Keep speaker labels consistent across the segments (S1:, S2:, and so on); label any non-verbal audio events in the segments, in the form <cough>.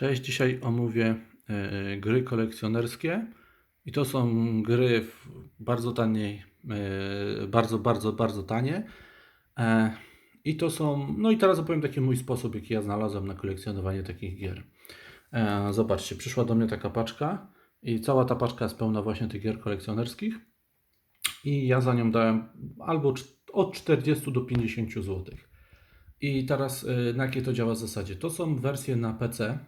S1: Cześć, dzisiaj omówię e, gry kolekcjonerskie i to są gry bardzo taniej, e, bardzo, bardzo, bardzo tanie. E, I to są, no i teraz opowiem taki mój sposób, jaki ja znalazłem na kolekcjonowanie takich gier. Zobaczcie, przyszła do mnie taka paczka i cała ta paczka jest pełna właśnie tych gier kolekcjonerskich i ja za nią dałem albo od 40 do 50 zł. I teraz na jakie to działa w zasadzie? To są wersje na PC,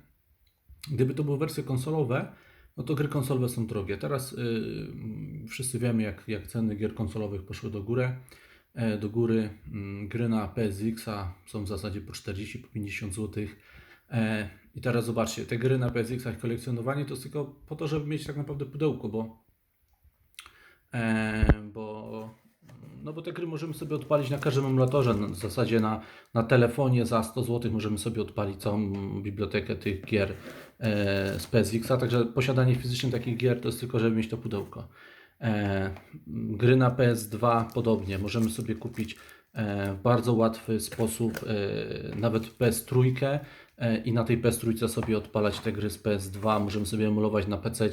S1: Gdyby to były wersje konsolowe, no to gry konsolowe są drogie. Teraz y, wszyscy wiemy, jak, jak ceny gier konsolowych poszły do góry. E, do góry mm, gry na PSX-a są w zasadzie po 40, po 50 zł. E, I teraz zobaczcie, te gry na PSX-ach kolekcjonowanie to jest tylko po to, żeby mieć tak naprawdę pudełko, bo, e, bo no bo te gry możemy sobie odpalić na każdym emulatorze. W zasadzie na, na telefonie za 100 zł możemy sobie odpalić całą bibliotekę tych gier e, z PSX-a. Także posiadanie fizyczne takich gier to jest tylko, żeby mieć to pudełko. E, gry na PS2 podobnie. Możemy sobie kupić e, w bardzo łatwy sposób e, nawet PS3 e, i na tej PS3 sobie odpalać te gry z PS2. Możemy sobie emulować na PC,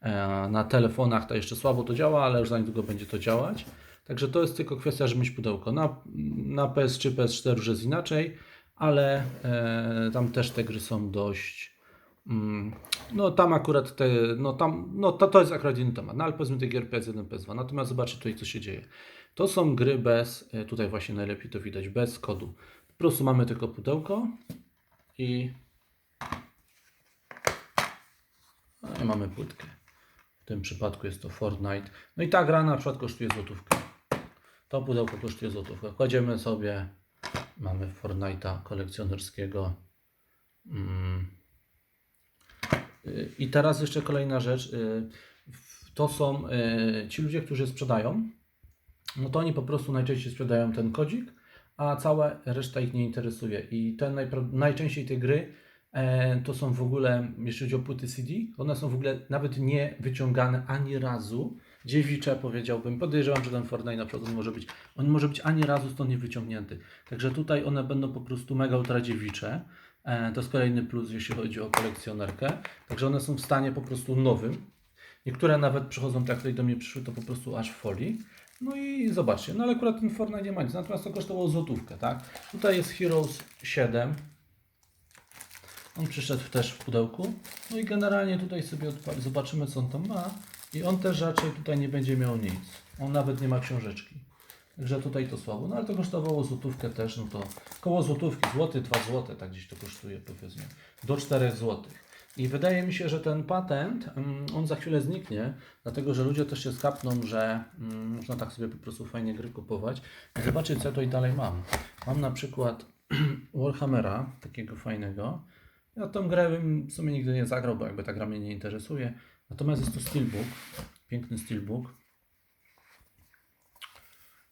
S1: e, na telefonach to jeszcze słabo to działa, ale już za niedługo będzie to działać. Także to jest tylko kwestia, żeby mieć pudełko. Na, na PS3, PS4 już jest inaczej, ale e, tam też te gry są dość. Mm, no tam akurat te, no tam, no to, to jest akurat inny temat, no ale powiedzmy te gier PS1, PS2. Natomiast zobaczcie tutaj, co się dzieje. To są gry bez, e, tutaj właśnie najlepiej to widać, bez kodu. Po prostu mamy tylko pudełko i, no i mamy płytkę. W tym przypadku jest to Fortnite. No i ta gra na przykład kosztuje złotówkę. To pudełko kosztuje złotówkę. Kładziemy sobie, mamy Fortnite'a kolekcjonerskiego. Mm. Y, I teraz jeszcze kolejna rzecz. Y, To są y, ci ludzie, którzy sprzedają. No to oni po prostu najczęściej sprzedają ten kodzik, a cała reszta ich nie interesuje. I te najpra- najczęściej te gry e, to są w ogóle, jeśli chodzi o płyty CD, one są w ogóle nawet nie wyciągane ani razu. Dziewicze powiedziałbym, podejrzewam, że ten Fortnite na przykład może być, on może być ani razu stąd nie wyciągnięty. Także tutaj one będą po prostu mega ultra dziewicze. E, to jest kolejny plus, jeśli chodzi o kolekcjonerkę. Także one są w stanie po prostu nowym. Niektóre nawet przychodzą tak, jak do mnie przyszły, to po prostu aż w folii. No i zobaczcie, no ale akurat ten Fortnite nie ma nic, natomiast to kosztowało złotówkę, tak? Tutaj jest Heroes 7. On przyszedł też w pudełku. No i generalnie tutaj sobie zobaczymy co on tam ma. I on też raczej tutaj nie będzie miał nic. On nawet nie ma książeczki. Także tutaj to słabo. No ale to kosztowało złotówkę też, no to koło złotówki, złoty, dwa złote, tak gdzieś to kosztuje powiedzmy. Do 4 złotych. I wydaje mi się, że ten patent, mm, on za chwilę zniknie, dlatego że ludzie też się skapną, że mm, można tak sobie po prostu fajnie gry kupować. I co ja tutaj dalej mam. Mam na przykład <clears throat> Warhammera, takiego fajnego. Ja tą grę bym w sumie nigdy nie zagrał, bo jakby ta gra mnie nie interesuje. Natomiast jest to Steelbook, piękny Steelbook.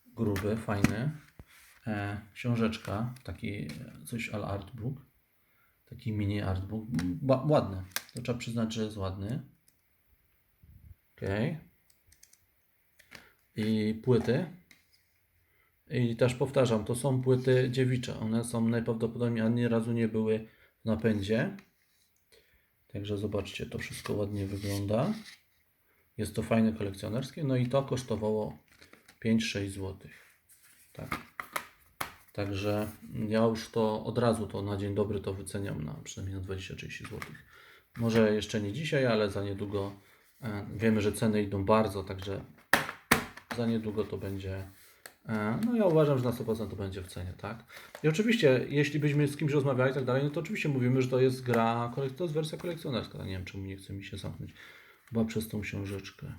S1: Gruby, fajny. E, książeczka, taki coś al artbook. Taki mini artbook. Ła- ładny. To trzeba przyznać, że jest ładny. Ok. I płyty. I też powtarzam, to są płyty dziewicze. One są najprawdopodobniej ani razu nie były napędzie. Także zobaczcie, to wszystko ładnie wygląda. Jest to fajne kolekcjonerskie. No i to kosztowało 5-6 zł. Tak. Także ja już to od razu to na dzień dobry to wyceniam na przynajmniej na 20-30 zł. Może jeszcze nie dzisiaj, ale za niedługo e, wiemy, że ceny idą bardzo, także za niedługo to będzie. E, No ja uważam, że na 100% to będzie w cenie, tak? I oczywiście, jeśli byśmy z kimś rozmawiali i tak dalej, no to oczywiście mówimy, że to jest gra, to jest wersja kolekcjonerska. Nie wiem, czemu nie chce mi się zamknąć. Chyba przez tą książeczkę.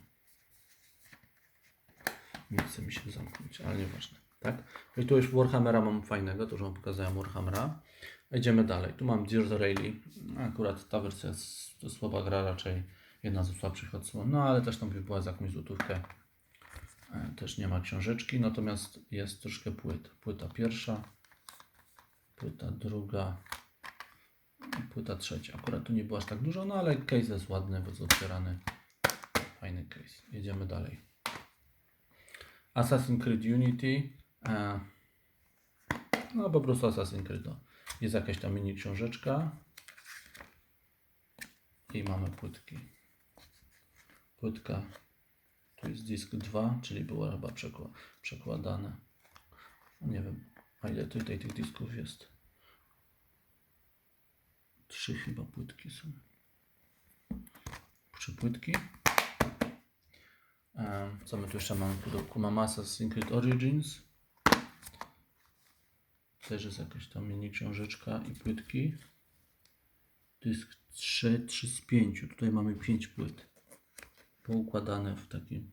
S1: Nie chce mi się zamknąć, ale nieważne. Tak? No I tu już Warhammera mam fajnego, to już Wam pokazałem Warhammera. Idziemy dalej. Tu mam Dirt Rally. Akurat ta wersja jest to słaba gra, raczej jedna z słabszych odsłon. No ale też tam by była za jakąś złotówkę. E, Też nie ma książeczki, natomiast jest troszkę płyt. Płyta pierwsza, płyta druga, i płyta trzecia. Akurat tu nie było aż tak dużo, no ale case jest ładny, bo jest otwierany. Fajny case. Jedziemy dalej. Assassin's Creed Unity. E, no po prostu Assassin's Creed. o. Jest jakaś tam mini książeczka. I mamy płytki. Płytka, tu jest disk 2, czyli było chyba przekła- przekładane. Nie wiem, a ile tutaj tych disków jest. Trzy chyba płytki są. Trzy płytki. Co my tu jeszcze mamy w pudełku? Mamy Assassin's Creed Origins. Też jest jakaś tam mini książeczka i płytki. Dysk 3, 3 z 5. Tutaj mamy 5 płyt. Poukładane w takim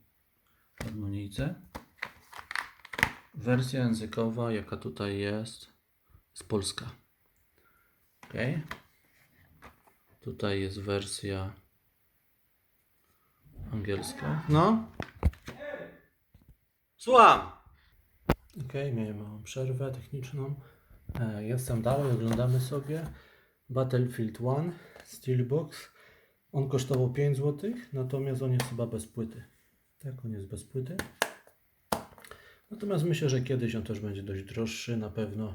S1: harmonijce. Wersja językowa, jaka tutaj jest, jest polska. Ok. Tutaj jest wersja angielska. No. Słucham. Ok, miałem małą przerwę techniczną. E, Jestem dalej, oglądamy sobie Battlefield 1 Steelbox. On kosztował 5 zł, natomiast on jest chyba bez płyty. Tak, on jest bez płyty. Natomiast myślę, że kiedyś on też będzie dość droższy na pewno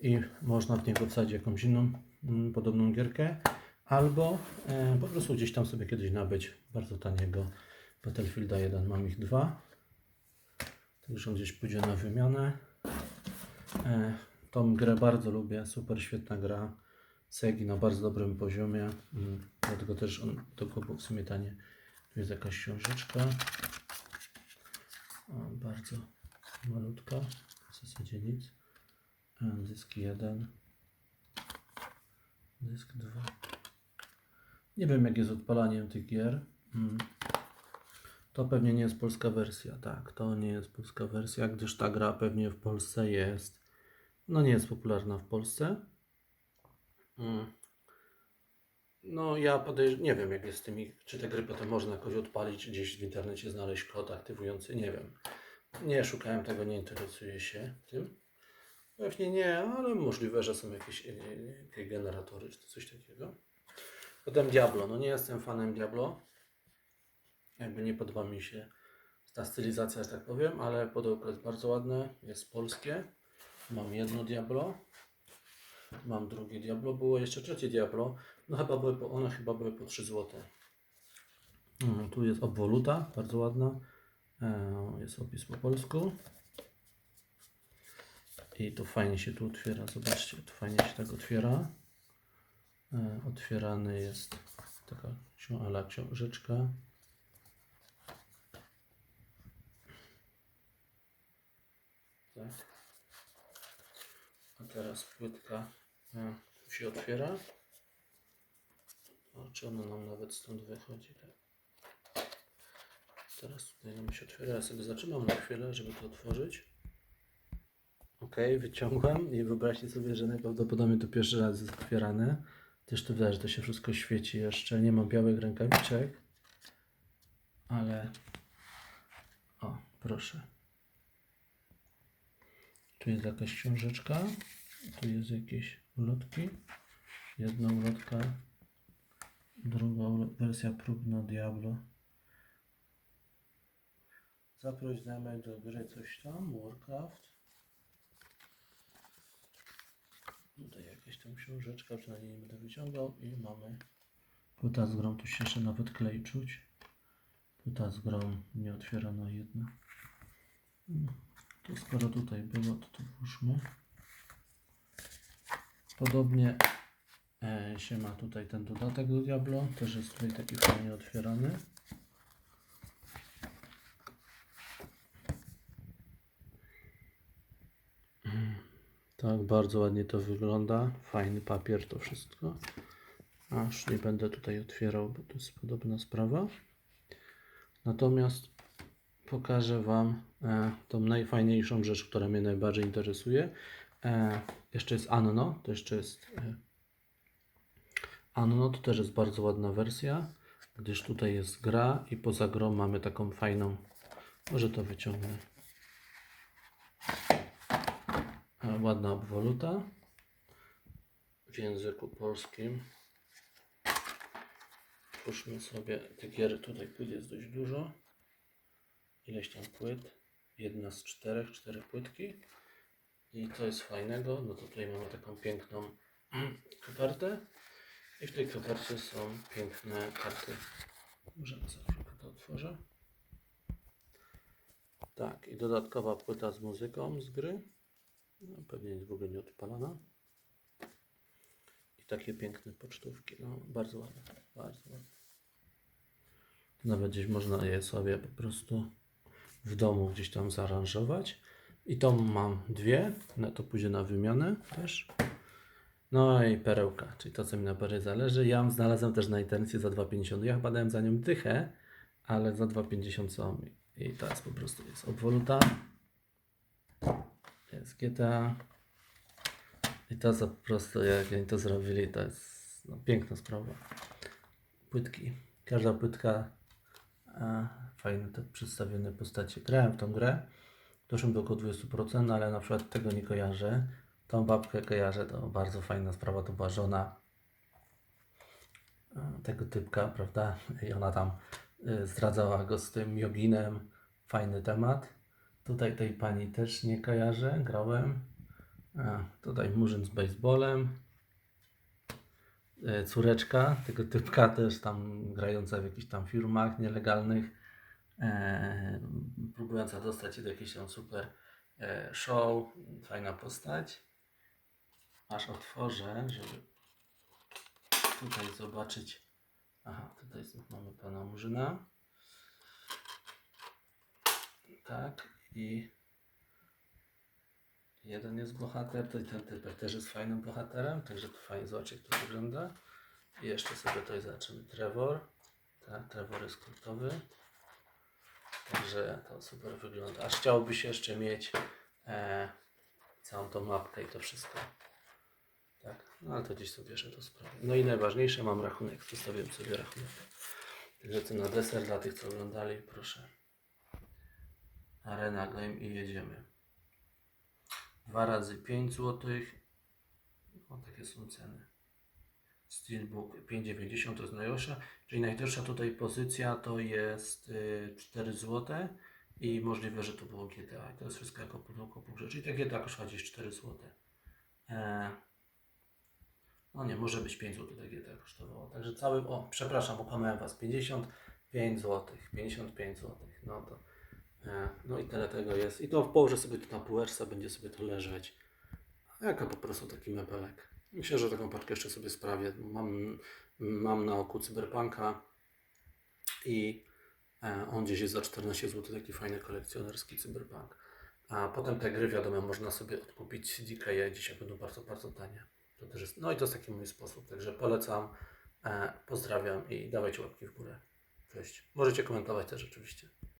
S1: i można w niego wsadzić jakąś inną mm, podobną gierkę. Albo e, po prostu gdzieś tam sobie kiedyś nabyć bardzo taniego Battlefielda 1. Mam ich dwa. Także on gdzieś pójdzie na wymianę. E, tą grę bardzo lubię, super świetna gra. Segi na bardzo dobrym poziomie. Mm, Dlatego też on to było w sumie tanie. Tu jest jakaś książeczka. O, bardzo malutka. W zasadzie nic. Dysk 1. Dysk 2. Nie wiem jak jest odpalaniem tych gier. Mm. To pewnie nie jest polska wersja. Tak, to nie jest polska wersja, gdyż ta gra pewnie w Polsce jest. No nie jest popularna w Polsce. Mm. No ja podejrzewam, nie wiem jak jest z tymi, czy te gry potem można jakoś odpalić, gdzieś w internecie znaleźć kod aktywujący, nie wiem. Nie szukałem tego, nie interesuję się tym. Pewnie nie, ale możliwe, że są jakieś, e, jakieś generatory czy coś takiego. Potem Diablo, no nie jestem fanem Diablo. Jakby nie podoba mi się ta stylizacja, że tak powiem, ale pudełko jest bardzo ładne, jest polskie. Mam jedno Diablo. Mam drugie Diablo, było jeszcze trzecie Diablo. No chyba były po, one chyba były po 3 zł. Mm, tu jest obwoluta, bardzo ładna. E, Jest opis po polsku. I tu fajnie się tu otwiera, zobaczcie, tu fajnie się tak otwiera. E, Otwierany jest taka ala książeczka. Tak. A teraz płytka e, tu się otwiera. O, czy ona nam nawet stąd wychodzi? Tak. Teraz tutaj nam się otwiera. Ja sobie zatrzymam na chwilę, żeby to otworzyć. Ok, wyciągłem i wyobraźcie sobie, że najprawdopodobniej to pierwszy raz jest otwierane. Też tu widać, że to się wszystko świeci jeszcze. Nie mam białych rękawiczek, ale o, proszę. Tu jest jakaś książeczka, tu jest jakieś ulotki. Jedna ulotka, druga wersja próbna Diablo. Zaproś znajomych do gry coś tam, Warcraft. Tutaj jakaś tam książeczka, przynajmniej nie będę wyciągał i mamy płyta z grą, tu się jeszcze nawet klej czuć. Płyta z grą nie otwierana jedna. No, To skoro tutaj było, to to włóżmy. Podobnie e, się ma tutaj ten dodatek do Diablo, też jest tutaj taki fajnie otwierany. Tak, bardzo ładnie to wygląda. Fajny papier to wszystko. Aż nie będę tutaj otwierał, bo to jest podobna sprawa. Natomiast pokażę Wam e, tą najfajniejszą rzecz, która mnie najbardziej interesuje. E, jeszcze jest Anno, to jeszcze jest e, Anno, to też jest bardzo ładna wersja, gdyż tutaj jest gra i poza grą mamy taką fajną, może to wyciągnę, e, ładna obwoluta w języku polskim. Puszczmy sobie, tych gier tutaj płyt jest dość dużo. Ileś tam płyt. Jedna z czterech, cztery płytki. I co jest fajnego, no to tutaj mamy taką piękną kopertę. I w tej kopercie są piękne karty. Możemy sobie to otworzę. Tak, i dodatkowa płyta z muzyką z gry. No, pewnie jest w ogóle nie odpalona. I takie piękne pocztówki. No, bardzo ładne. Bardzo ładne. Nawet gdzieś można je sobie po prostu w domu gdzieś tam zaaranżować. I to mam dwie, no to pójdzie na wymianę też. No i perełka, czyli to co mi na parę zależy. Ja znalazłem też na intencji za 2,50. Ja chyba dałem za nią dychę, ale za 2,50 są. I jest po prostu jest obwoluta. Jest GTA. I to za po prostu jak oni to zrobili, to jest no, piękna sprawa. Płytki. Każda płytka a, fajne te przedstawione postacie. Grałem w tą grę. Doszłem do około 20%, ale na przykład tego nie kojarzę. Tą babkę kojarzę, to bardzo fajna sprawa, to była żona e, tego typka, prawda? I ona tam y, zdradzała go z tym joginem. Fajny temat. Tutaj tej pani też nie kojarzę, grałem. A, tutaj murzyn z baseballem. E, Córeczka tego typka też tam grająca w jakichś tam firmach nielegalnych. E, próbująca dostać się do jakiejś tam super e, show. Fajna postać. Aż otworzę, żeby tutaj zobaczyć. Aha, tutaj mamy pana Murzyna. Tak, i jeden jest bohater, to i ten typek też jest fajnym bohaterem, także tu fajnie zobaczyć jak to wygląda. I jeszcze sobie tutaj zobaczymy Trevor. Tak, Trevor jest kultowy. Także to super wygląda. Aż chciałoby się jeszcze mieć e, całą tą mapkę i to wszystko. Tak, no ale to gdzieś sobie bierze to sprawę. No i najważniejsze, mam rachunek. Zostawiłem sobie rachunek. Także to na deser dla tych, co oglądali, proszę. Arena Game i jedziemy. 2 razy 5 zł. O, takie są ceny. Steelbook 5,90 to jest najdroższa, czyli najdroższa tutaj pozycja to jest y, 4 zł i możliwe, że to było GTA. I to jest wszystko jako pudełko pół Czyli te GTA kosztuje gdzieś 4 zł. E, no nie, może być 5 zł takie GTA kosztowało. Także cały, o przepraszam, okłamałem Was, 55 zł, 55 zł. No to, e, no i tyle tego jest. I to położę sobie tu na półeczce, będzie sobie to leżeć. Jako po prostu taki mebelek. Myślę, że taką paczkę jeszcze sobie sprawię. Mam, mam na oku cyberpunka i e, on gdzieś jest za 14 zł, taki fajny kolekcjonerski cyberpunk. A potem te gry, wiadomo, można sobie odkupić CDK, dzisiaj będą bardzo, bardzo tanie. To też jest, no i to jest taki mój sposób, także polecam, e, pozdrawiam i dawajcie łapki w górę. Cześć. Możecie komentować też oczywiście.